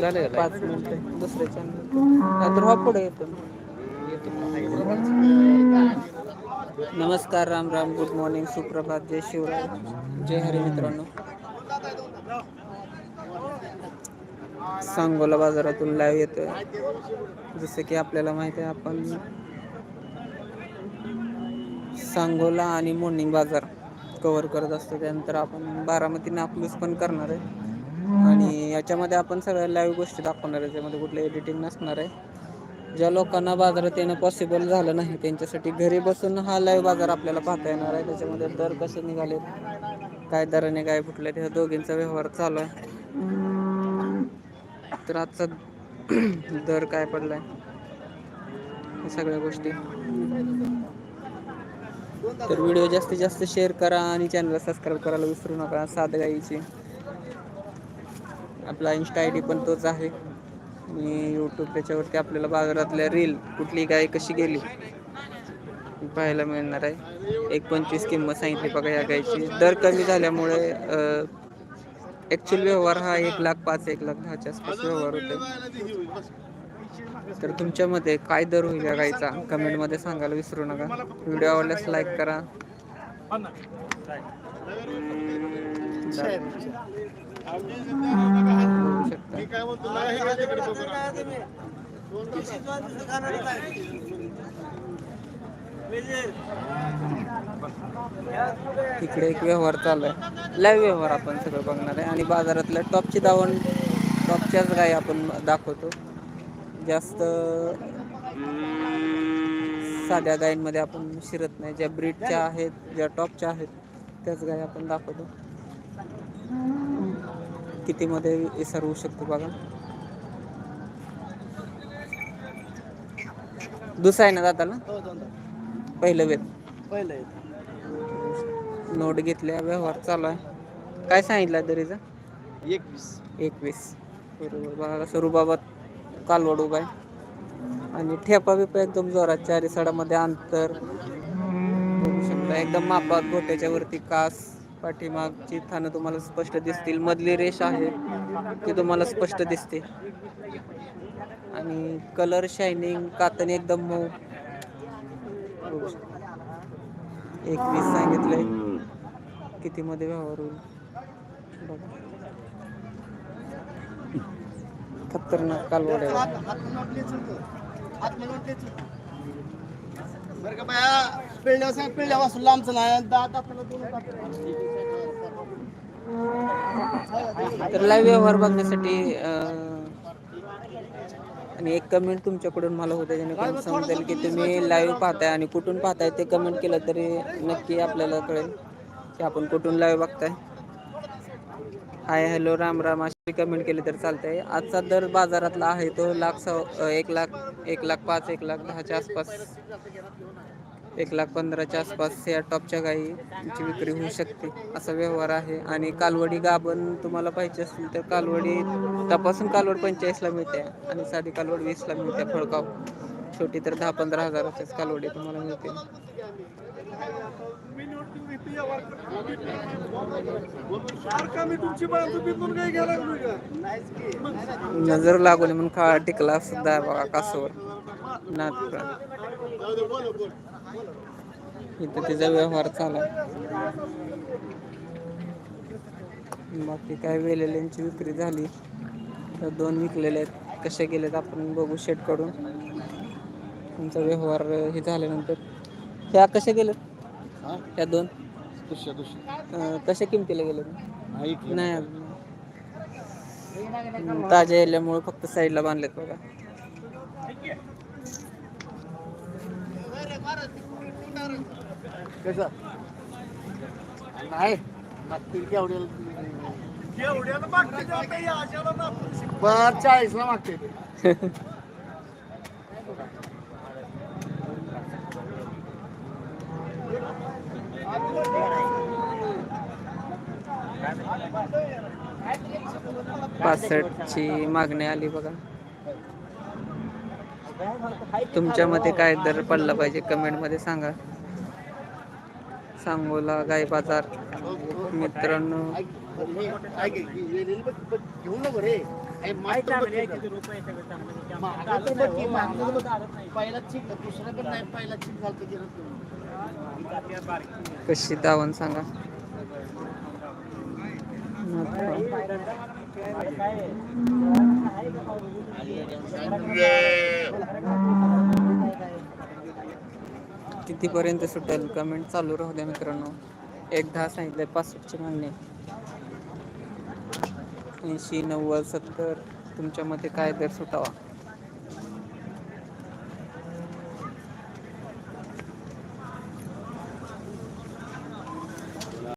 झाले पाच मिनिट दुसऱ्या चॅनल तर हा पुढे येतो नमस्कार राम राम गुड मॉर्निंग सुप्रभात जय शिवराय जय हरे मित्रांनो. सांगोला बाजारातून लाईव्ह येतोय. जसं की आपल्याला माहीत आहे आपण सांगोला आणि मॉर्निंग बाजार. कवर करत असतो त्यानंतर आपण बारामतीनं आपलूस पण करणार आहे. आणि याच्यामध्ये आपण सगळ्या लाईव्ह गोष्टी दाखवणार आहे त्यामध्ये कुठलं एडिटिंग नसणार आहे. ज्या लोकांना बाजारात येणं पॉसिबल झालं नाही त्यांच्यासाठी घरी बसून हा लाईव्ह बाजार आपल्याला पाहता येणार आहे. त्याच्यामध्ये दर कसे निघाले काय दराने काय फुटले ह्या दोघींचा व्यवहार चालू आहे. तर आजचा दर काय पडलाय सगळ्या गोष्टी. तर व्हिडिओ जास्तीत जास्त शेअर करा आणि चॅनलला सबस्क्राईब करायला विसरू नका. साध गाईची. आपला इन्स्टा आय डी पण तोच आहे. आणि यूट्यूब त्याच्यावरती आपल्याला बाजारातल्या रील कुठली गाय कशी गेली पाहायला मिळणार आहे. एक पंचवीस किंमत सांगितली बघा या गायची दर कमी झाल्यामुळे ॲक्च्युअल व्यवहार हा एक लाख पाच एक लाख दहाच्या आसपास व्यवहार होतो तर तुमच्या मते काय दर होईल या गाईचा? कमेंटमध्ये सांगायला विसरू नका. व्हिडिओ आवडल्यास लाईक करा. तिकडे इकडे एक व्यवहार चालू आहे. लाईव्ह व्यवहार आपण सगळं बघणार आहे. आणि बाजारातल्या टॉपची दावण टॉपच्याच गाय आपण दाखवतो. जास्त साध्या गायींमध्ये आपण शिरत नाही. ज्या ब्रीडच्या आहेत ज्या टॉपच्या आहेत त्याच गाय आपण दाखवतो. किती मध्ये इसार होऊ शकतो बघा. दुसरा आहे ना दाताला? पहिलं वेद. पहिलं नोट घेतल्या व्यवहार चालू आहे. काय सांगितलं तरीचा एकवीस. एकवीस. बरोबर. बघा कसं रुबाबात कालवड उभा आहे. आणि ठेपा बिपा एकदम जोरात चारी सडामध्ये अंतर. बघू शकता एकदम मापात गोट्याच्या वरती कास. पाठीमागची थानं तुम्हाला स्पष्ट दिसतील. मधली रेष आहे ती तुम्हाला स्पष्ट दिसते. आणि कलर शायनिंग कातणी एकदम मऊ. एकवीस सांगितलंय. किती मध्ये व्यवहार होईल? बघा खतरनाक कालवड आहे. बरं का बाया पिळल्या सांग पिळल्या वासून लांबचं नाही दात आपल्याला दोन दात तर लाईव्ह व्यवहार बघण्यासाठी आणि एक कमेंट तुमच्याकडून मला होतं जेणेकरून समजेल की तुम्ही लाईव्ह पाहताय आणि कुठून पाहताय ते कमेंट केलं तरी नक्की आपल्याला कळेल की आपण कुठून लाईव्ह बघताय. Hi hello Ram Ram. अशी कमेंट केली तर चालतंय. आजचा दर बाजारातला आहे तो लाख सव एक लाख एक लाख पाच एक लाख दहाच्या आसपास. एक लाख पंधराच्या आसपास या टॉपच्या गाईची विक्री होऊ शकते असा व्यवहार आहे. आणि कालवडी गाभण तुम्हाला पाहिजे असतील तर कालवडी तपासून कालवड पंचेचाळीसला मिळते आणि साधी कालवड वीसला मिळते फळकाव. छोटी तर दहा पंधरा हजाराच्याच कालवडी तुम्हाला मिळते. नजर लागली म्हणून काळा टिकला सुद्धा बघा कासवर. ना इथं तिचा व्यवहार चालू बाकी काय वेलेल्यांची विक्री झाली. तर दोन विकलेले आहेत. कसे गेलेत आपण बघू शेटकडून तुमचा व्यवहार हे झाल्यानंतर. ह्या कशा गेलेत हा? ह्या दोन? दुसऱ्या दुसऱ्या अं, कशा किमतीला गेलेत नाही नाही. अजून ताज्या येल्यामुळे फक्त साईडला बांधलेत बघा. कसं? नाही. मागतील केवढ्याला बर चाळीस ला मागते पासष्टची मागणी आली बघा. तुमच्या मते काय दर पडला पाहिजे? कमेंटमध्ये सांगा. सांगोला गाय बाजार. मित्रांनो. पहिला कशी दावण सांगा. कितीपर्यंत सुटेल? कमेंट चालू राहू द्या मित्रांनो. एक दहा सांगितलंय पासष्टची मागणी. ऐंशी नव्वद सत्तर तुमच्या मते काय दर सुटावा?